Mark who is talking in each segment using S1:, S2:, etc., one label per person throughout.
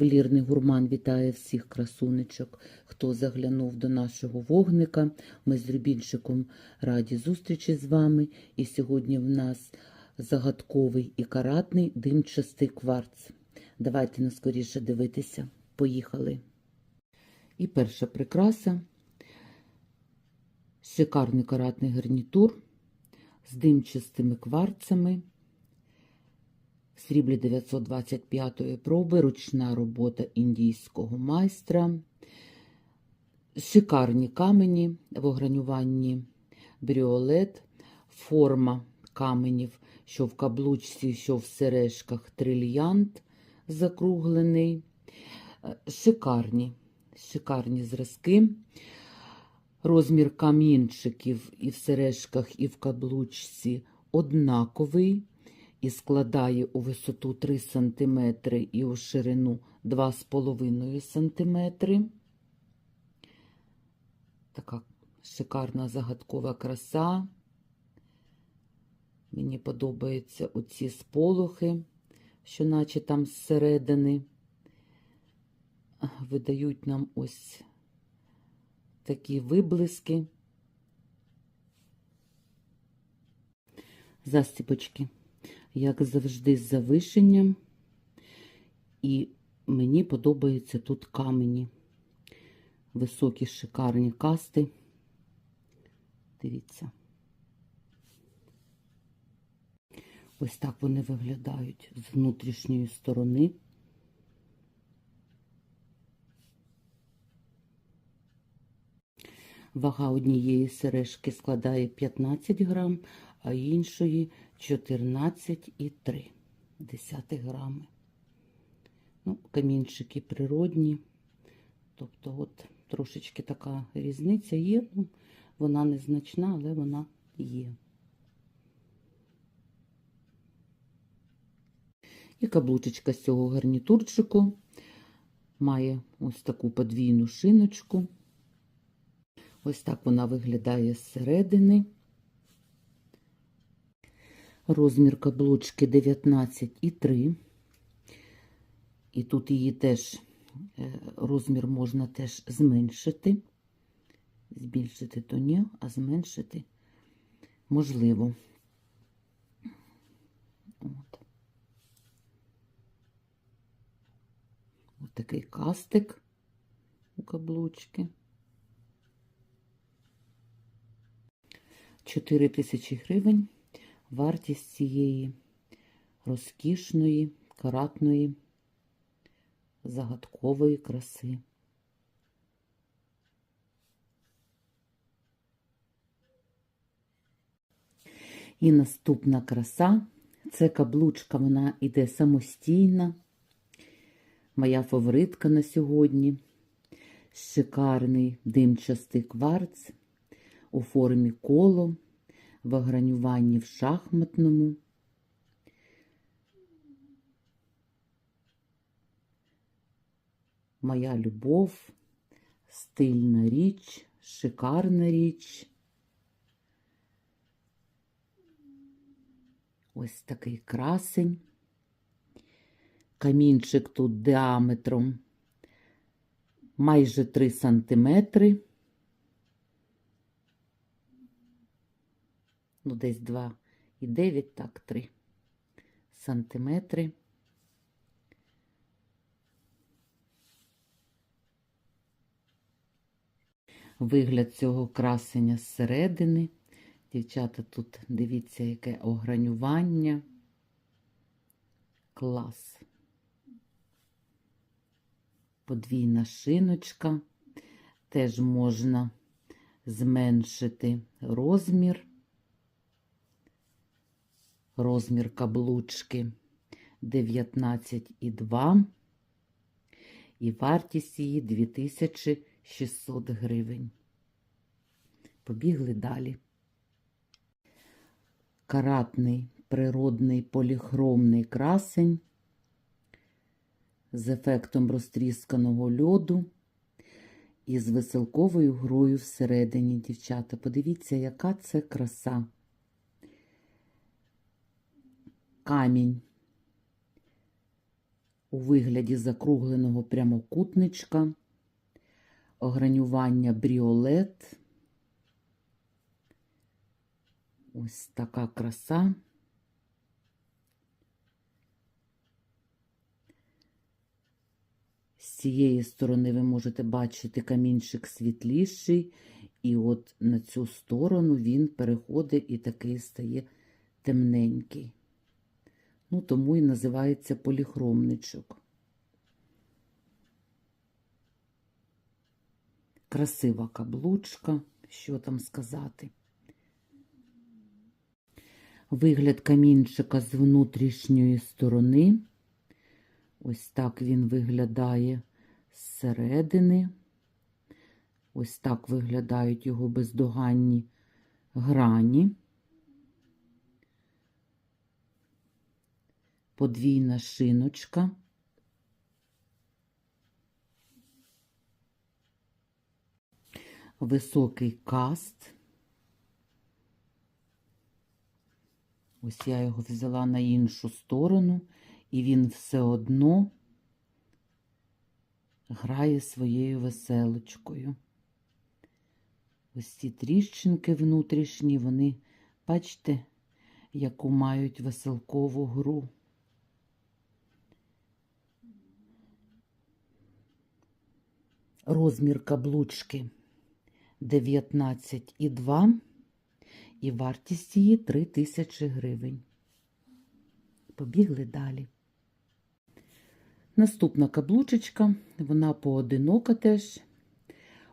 S1: Ювелірний гурман вітає всіх красунечок, хто заглянув до нашого вогника. Ми з Рубінчиком раді зустрічі з вами. І сьогодні в нас загадковий і каратний димчастий кварц. Давайте наскоріше дивитися. Поїхали. І перша прикраса. Шикарний каратний гарнітур з димчастими кварцами. Сріблі 925-ї проби, ручна робота індійського майстра. Шикарні камені в огранюванні бріолет, форма каменів, що в каблучці, що в сережках трильянт закруглений. Е, Шикарні, шикарні зразки. Розмір камінчиків і в сережках, і в каблучці однаковий і складає у висоту 3 см і у ширину 2,5 см. Така шикарна загадкова краса. Мені подобаються оці сполохи, що наче там зсередини видають нам ось такі виблиски. Застіпочки, як завжди, з завишенням. І мені подобаються тут камені. Високі шикарні касти. Дивіться. Ось так вони виглядають з внутрішньої сторони. Вага однієї сережки складає 15 грам, а іншої 14,3 грами. Ну, камінчики природні. Тобто, от трошечки така різниця є. Ну, вона незначна, але вона є. І каблучечка з цього гарнітурчику має ось таку подвійну шиночку. Ось так вона виглядає зсередини. Розмір каблучки 19,3. І тут її теж е, розмір можна теж зменшити. Збільшити то ні, а зменшити можливо. От. Ось такий кастик у каблучки. 4 тисячі гривень вартість цієї розкішної, каратної, загадкової краси. І наступна краса це каблучка, вона іде самостійна. Моя фаворитка на сьогодні. Шикарний димчастий кварц у формі коло, в огранюванні в шахматному. Моя любов, стильна річ, шикарна річ. Ось такий красень. Камінчик тут діаметром майже 3 сантиметри. Ну, десь 2,9, так, 3 сантиметри. Вигляд цього красення зсередини. Дівчата, тут дивіться, яке огранювання. Клас. Подвійна шиночка. Теж можна зменшити розмір розмір каблучки 19,2 і вартість її 2600 гривень. Побігли далі. Каратний природний поліхромний красень з ефектом розтрісканого льоду і з веселковою грою всередині, дівчата. Подивіться, яка це краса. Камінь у вигляді закругленого прямокутничка, огранювання бріолет. Ось така краса. З цієї сторони ви можете бачити камінчик світліший, і от на цю сторону він переходить і такий стає темненький. Ну, тому і називається поліхромничок. Красива каблучка, що там сказати. Вигляд камінчика з внутрішньої сторони. Ось так він виглядає зсередини. Ось так виглядають його бездоганні грані. Подвійна шиночка. Високий каст. Ось я його взяла на іншу сторону, і він все одно грає своєю веселочкою. Ось ці тріщинки внутрішні, вони, бачите, яку мають веселкову гру. Розмір каблучки 19,2 і вартість її 3 тисячі гривень. Побігли далі. Наступна каблучечка, вона поодинока теж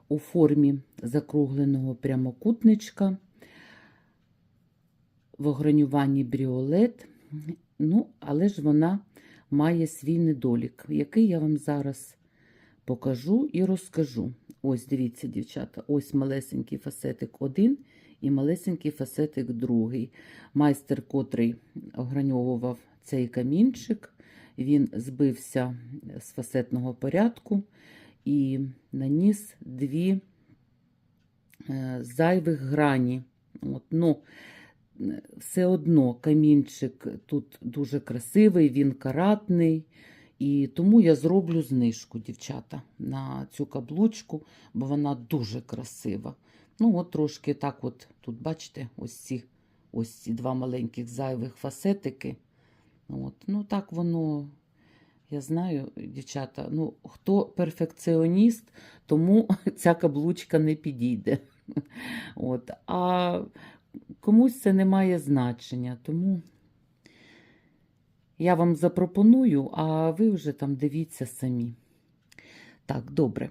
S1: у формі закругленого прямокутничка, в огранюванні бріолет, ну, але ж вона має свій недолік, який я вам зараз покажу і розкажу. Ось, дивіться, дівчата, ось малесенький фасетик один і малесенький фасетик другий. Майстер, котрий ограньовував цей камінчик, він збився з фасетного порядку і наніс дві е, зайвих грані. От, ну, все одно камінчик тут дуже красивий, він каратний. І тому я зроблю знижку, дівчата, на цю каблучку, бо вона дуже красива. Ну, от трошки так, от тут, бачите, ось ці ось ці два маленьких зайвих фасетики. От, Ну, так воно, я знаю, дівчата, ну, хто перфекціоніст, тому ця каблучка не підійде. От, А комусь це не має значення, тому. Я вам запропоную, а ви вже там дивіться самі. Так, добре.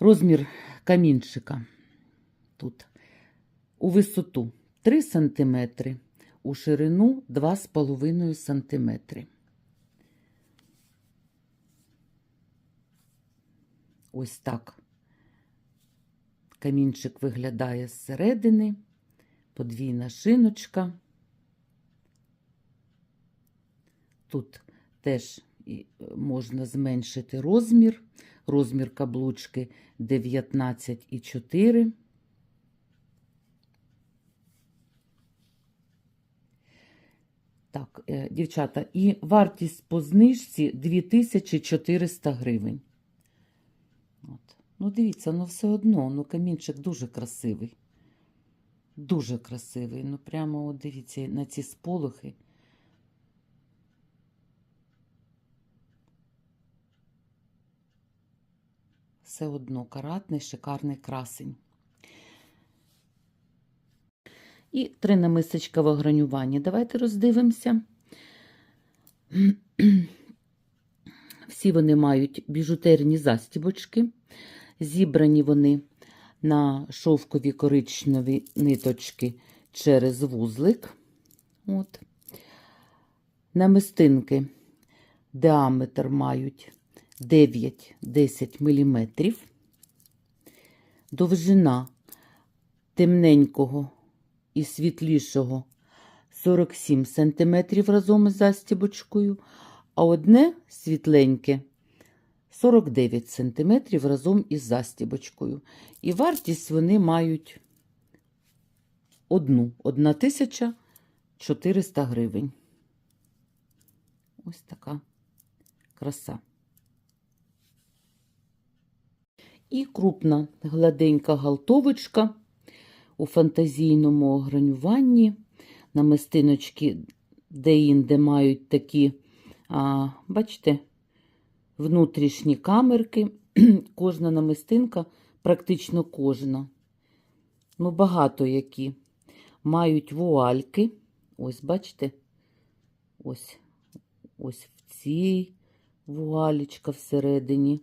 S1: Розмір камінчика тут у висоту 3 см, у ширину 2,5 см. Ось так камінчик виглядає зсередини, подвійна шиночка. Тут теж можна зменшити розмір. Розмір каблучки 19,4. Так, е, дівчата, і вартість по знижці 2400 гривень. От. Ну, дивіться, ну все одно, ну камінчик дуже красивий. Дуже красивий. Ну, прямо от дивіться на ці сполохи. Все одно каратний, шикарний красень. І три намисочка в огранюванні. Давайте роздивимося. Всі вони мають біжутерні застібочки. Зібрані вони на шовкові коричневі ниточки через вузлик. От. Намистинки діаметр мають 9-10 мм. Довжина темненького і світлішого 47 см разом із застібочкою, а одне світленьке 49 см разом із застібочкою. І вартість вони мають одну 1400 гривень. Ось така Краса. І крупна гладенька галтовочка у фантазійному огранюванні. Намистиночки де-інде мають такі, а, бачите, внутрішні камерки. Кожна намистинка, практично кожна. Ну, багато які. Мають вуальки. Ось, бачите? Ось, ось в цій вуалічка всередині.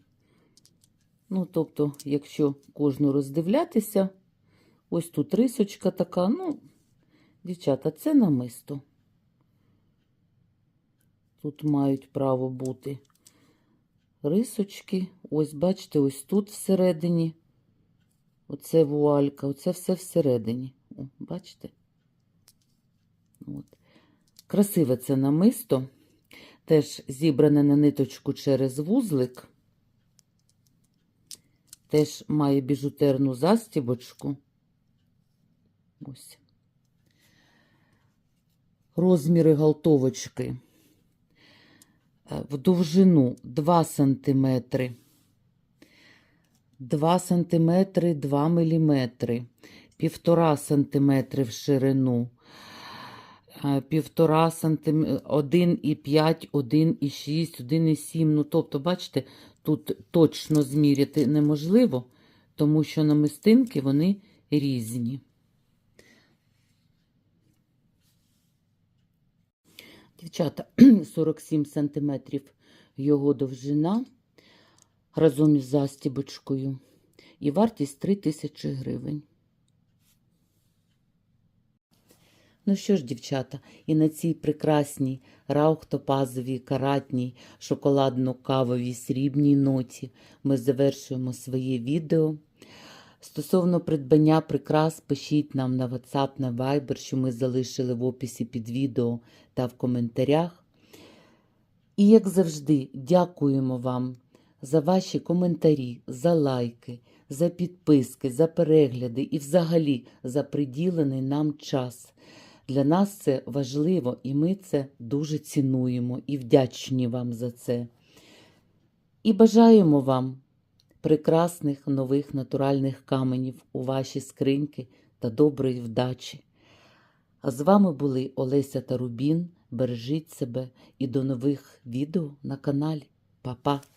S1: Ну, тобто, якщо кожну роздивлятися, ось тут рисочка така, ну, дівчата, це намисто. Тут мають право бути рисочки. Ось, бачите, ось тут всередині. Оце вуалька, оце все всередині. О, бачите? От. Красиве це намисто. Теж зібране на ниточку через вузлик. Теж має біжутерну застібочку. Ось. Розміри галтовочки Е, в довжину 2 см, 2 см, 2 мм, 1,5 см в ширину, 1,5 см, 1,5, 1,6, 1,7. Ну, тобто, бачите, тут точно зміряти неможливо, тому що намистинки вони різні. Дівчата, 47 см його довжина разом із застібочкою. І вартість 3 тисячі гривень. Ну що ж, дівчата, і на цій прекрасній раухтопазовій, каратній, шоколадно-кавовій срібній ноті ми завершуємо своє відео. Стосовно придбання прикрас, пишіть нам на WhatsApp, на Viber, що ми залишили в описі під відео та в коментарях. І, як завжди, дякуємо вам за ваші коментарі, за лайки, за підписки, за перегляди і взагалі за приділений нам час. Для нас це важливо, і ми це дуже цінуємо і вдячні вам за це. І бажаємо вам прекрасних нових натуральних каменів у ваші скриньки та доброї вдачі. А з вами були Олеся та Рубін. Бережіть себе і до нових відео на каналі. Па-па!